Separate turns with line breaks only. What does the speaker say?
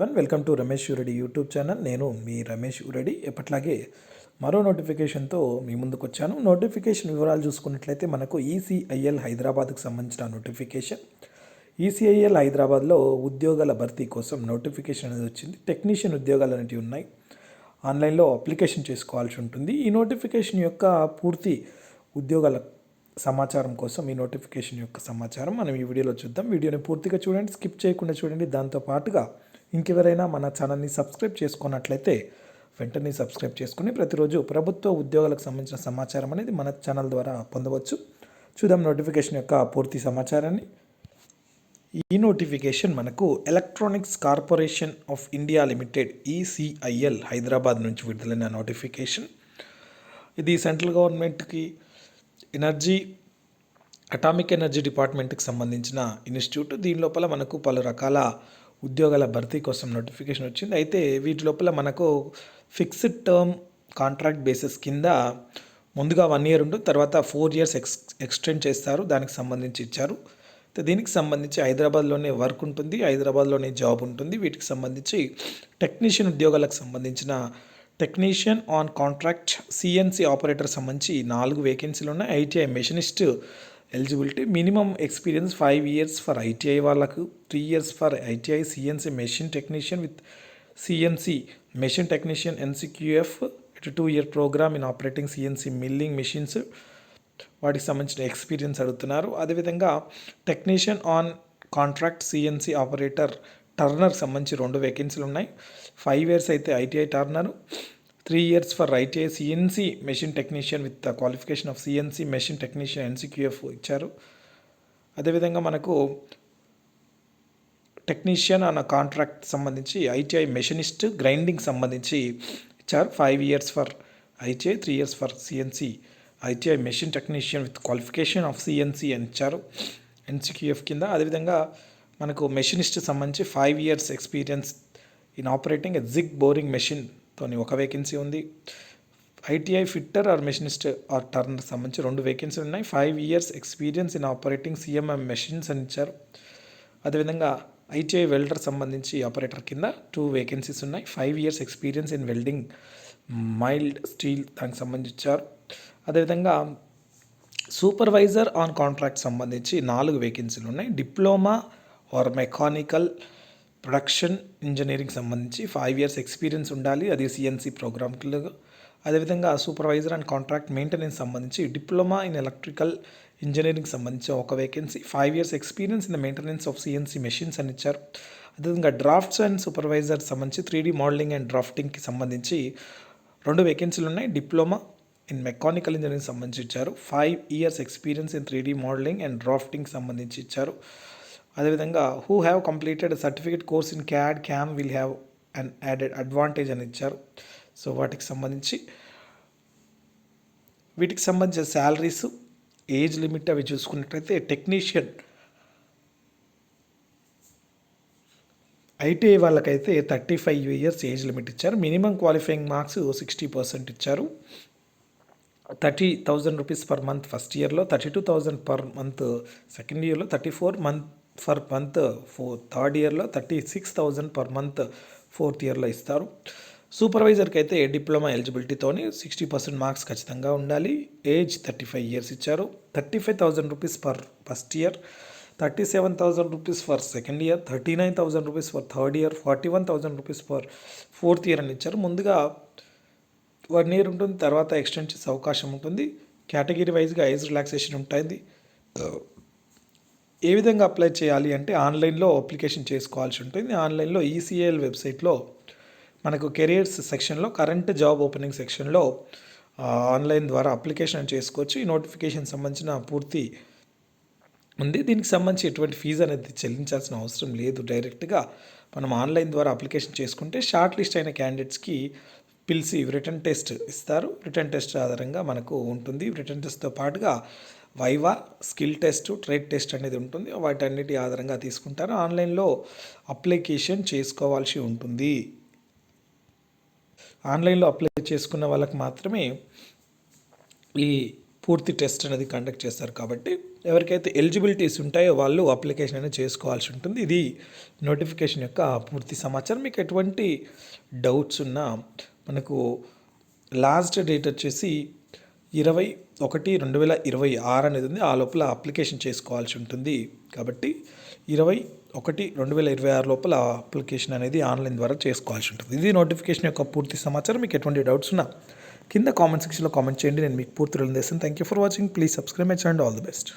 One welcome to Ramesh Reddy YouTube channel నేను మీ రమేష్ రెడ్డి ఎప్పట్లాగే మరో నోటిఫికేషన్తో మీ ముందుకు వచ్చాను. నోటిఫికేషన్ వివరాలు చూసుకున్నట్లయితే మనకు ఈసీఐఎల్ హైదరాబాద్కు సంబంధించిన నోటిఫికేషన్ ఈసీఐఎల్ హైదరాబాద్లో ఉద్యోగాల భర్తీ కోసం నోటిఫికేషన్ అనేది వచ్చింది. టెక్నీషియన్ ఉద్యోగాలు అనేవి ఉన్నాయి. ఆన్లైన్లో అప్లికేషన్ చేసుకోవాల్సి ఉంటుంది. ఈ నోటిఫికేషన్ యొక్క పూర్తి ఉద్యోగాల సమాచారం కోసం ఈ నోటిఫికేషన్ యొక్క సమాచారం మనం ఈ వీడియోలో చూద్దాం. వీడియోని పూర్తిగా చూడండి స్కిప్ చేయకుండా చూడండి. దాంతో పాటుగా ఇంకెవరైనా మన ఛానల్ని సబ్స్క్రైబ్ చేసుకున్నట్లయితే వెంటనే సబ్స్క్రైబ్ చేసుకుని ప్రతిరోజు ప్రభుత్వ ఉద్యోగాలకు సంబంధించిన సమాచారం అనేది మన ఛానల్ ద్వారా పొందవచ్చు. చూద్దాం నోటిఫికేషన్ యొక్క పూర్తి సమాచారాన్ని. ఈ నోటిఫికేషన్ మనకు electronics corporation of India limited ECIL Hyderabad నుంచి విడుదలైన నోటిఫికేషన్. ఇది సెంట్రల్ గవర్నమెంట్కి ఎనర్జీ అటామిక్ ఎనర్జీ డిపార్ట్మెంట్కి సంబంధించిన ఇన్స్టిట్యూట్. దీని లోపల మనకు పలు రకాల ఉద్యోగాల భర్తీ కోసం నోటిఫికేషన్ వచ్చింది. అయితే వీటి లోపల మనకు ఫిక్స్డ్ టర్మ్ కాంట్రాక్ట్ బేసిస్ కింద ముందుగా వన్ ఇయర్ ఉంటుంది తర్వాత ఫోర్ ఇయర్స్ ఎక్స్ ఎక్స్టెండ్ చేస్తారు. దానికి సంబంధించి ఇచ్చారు. దీనికి సంబంధించి హైదరాబాద్లోనే వర్క్ ఉంటుంది హైదరాబాద్లోనే జాబ్ ఉంటుంది. వీటికి సంబంధించి టెక్నీషియన్ ఉద్యోగాలకు సంబంధించిన technician on contract CNC operator సంబంధించి నాలుగు వేకెన్సీలు ఉన్నాయి. ITI machinist eligibility minimum experience five years for ITI వాళ్ళకు three years for ITI CNC machine technician with CNC machine technician NCQF ఇటు two year program in operating CNC milling machines. వాటికి సంబంధించిన experience అడుగుతున్నారు. అదేవిధంగా technician on contract CNC operator turner సంబంధించి రెండు వేకెన్సీలు ఉన్నాయి. ఫైవ్ ఇయర్స్ అయితే ITI turner. Three years for ITI CNC machine technician with the qualification of CNC machine technician NCQF ఇచ్చారు. అదేవిధంగా మనకు టెక్నీషియన్ అన్న కాంట్రాక్ట్ సంబంధించి ఐటీఐ మెషినిస్ట్ గ్రైండింగ్ సంబంధించి ఇచ్చారు. Five years for ITI three years for CNC ITI machine technician with qualification of CNC అని ఇచ్చారు NCQF కింద. అదేవిధంగా మనకు మెషినిస్ట్ సంబంధించి five years experience in operating a jig boring machine తోని ఒక వేకెన్సీ ఉంది. ITI fitter or machinist or turner సంబంధించి రెండు వేకెన్సీలు ఉన్నాయి. Five years experience in operating CMM machines అని ఇచ్చారు. అదేవిధంగా ఐటీఐ వెల్డర్ సంబంధించి ఆపరేటర్ కింద టూ వేకెన్సీస్ ఉన్నాయి. Five years experience in welding mild steel దానికి సంబంధించారు అదేవిధంగా సూపర్వైజర్ ఆన్ కాంట్రాక్ట్ సంబంధించి నాలుగు వేకెన్సీలు ఉన్నాయి. Diploma or mechanical production engineering సంబంధించి ఫైవ్ ఇయర్స్ ఎక్స్పీరియన్స్ ఉండాలి. అది సిఎన్సి ప్రోగ్రామ్లో అదేవిధంగా సూపర్వైజర్ అండ్ కాంట్రాక్ట్ మెయింటెనెన్స్ సంబంధించి డిప్లొమా ఇన్ ఎలక్ట్రికల్ ఇంజనీరింగ్ సంబంధించి ఒక vacancy five years experience in the maintenance of CNC machines అని ఇచ్చారు. అదేవిధంగా డ్రాఫ్ట్స్ అండ్ సూపర్వైజర్ సంబంధించి త్రీ డీ మోడలింగ్ అండ్ డ్రాఫ్టింగ్కి సంబంధించి రెండు వేకెన్సీలు ఉన్నాయి. డిప్లొమా ఇన్ మెకానికల్ ఇంజనీరింగ్ సంబంధించి ఇచ్చారు. Five years experience in three modelling and drafting సంబంధించి ఇచ్చారు. అదేవిధంగా who have completed certificate course in CAD CAM will have and added advantage అని ఇచ్చారు. సో వాటికి సంబంధించి వీటికి సంబంధించిన శాలరీస్ ఏజ్ లిమిట్ అవి చూసుకున్నట్లయితే టెక్నీషియన్ ఐటీఐ వాళ్ళకైతే thirty five years age limit ఇచ్చారు. Minimum qualifying marks sixty percent ఇచ్చారు. Thirty thousand rupees per month first ఇయర్లో thirty two thousand per month second ఇయర్లో thirty four month for month four third ఇయర్లో thirty six thousand per month fourth ఇయర్లో ఇస్తారు. సూపర్వైజర్కి అయితే diploma ఎలిజిబిలిటీతోని sixty percent marks ఖచ్చితంగా ఉండాలి. ఏజ్ థర్టీ ఫైవ్ ఇయర్స్ ఇచ్చారు. Thirty five thousand rupees per first year thirty seven thousand rupees for second year thirty nine thousand rupees for third year forty one thousand rupees for fourth year అని ఇచ్చారు. ముందుగా one year ఉంటుంది తర్వాత extend చేసే అవకాశం ఉంటుంది. Category వైజ్గా age relaxation ఉంటుంది. ఏ విధంగా అప్లై చేయాలి అంటే ఆన్లైన్లో అప్లికేషన్ చేసుకోవాల్సి ఉంటుంది. ఆన్లైన్లో ఈసీఏఎల్ వెబ్సైట్లో మనకు కెరియర్స్ సెక్షన్లో కరెంట్ జాబ్ ఓపెనింగ్ సెక్షన్లో ఆన్లైన్ ద్వారా అప్లికేషన్ చేసుకోవచ్చు. ఈ నోటిఫికేషన్ సంబంధించిన పూర్తి ఉంది. దీనికి సంబంధించి ఎటువంటి ఫీజు అనేది చెల్లించాల్సిన అవసరం లేదు. డైరెక్ట్గా మనం ఆన్లైన్ ద్వారా అప్లికేషన్ చేసుకుంటే షార్ట్ లిస్ట్ అయిన క్యాండిడేట్స్కి పిలిచి రిటర్న్ టెస్ట్ ఇస్తారు. రిటర్న్ టెస్ట్ ఆధారంగా మనకు ఉంటుంది. రిటర్న్ టెస్ట్తో పాటుగా viva skill test trade test అనేది ఉంటుంది. వాటన్నిటి ఆధారంగా తీసుకుంటారు. ఆన్లైన్లో అప్లికేషన్ చేసుకోవాల్సి ఉంటుంది. ఆన్లైన్లో అప్లై చేసుకున్న వాళ్ళకి మాత్రమే ఈ పూర్తి టెస్ట్ అనేది కండక్ట్ చేస్తారు కాబట్టి ఎవరికైతే ఎలిజిబిలిటీస్ ఉంటాయో వాళ్ళు అప్లికేషన్ అనేది చేసుకోవాల్సి ఉంటుంది. ఇది నోటిఫికేషన్ యొక్క పూర్తి సమాచారం. మీకు ఎటువంటి డౌట్స్ ఉన్నా మనకు లాస్ట్ డేట్ వచ్చేసి ఇరవై ఒకటి రెండు వేల ఇరవై ఆరు అనేది ఉంది. ఆ లోపల అప్లికేషన్ చేసుకోవాల్సి ఉంటుంది. కాబట్టి ఇరవై ఒకటి రెండు వేల ఇరవై ఆరు లోపల అప్లికేషన్ అనేది ఆన్లైన్ ద్వారా చేసుకోవాల్సి ఉంటుంది. ఇది నోటిఫికేషన్ యొక్క పూర్తి సమాచారం. మీకు ఎటువంటి డౌట్స్ ఉన్నా కింద కామెంట్ సెక్షన్లో కామెంట్ చేయండి. నేను మీకు పూర్తి రిలీజ్ చేస్తాను thank you for watching please subscribe my channel all the best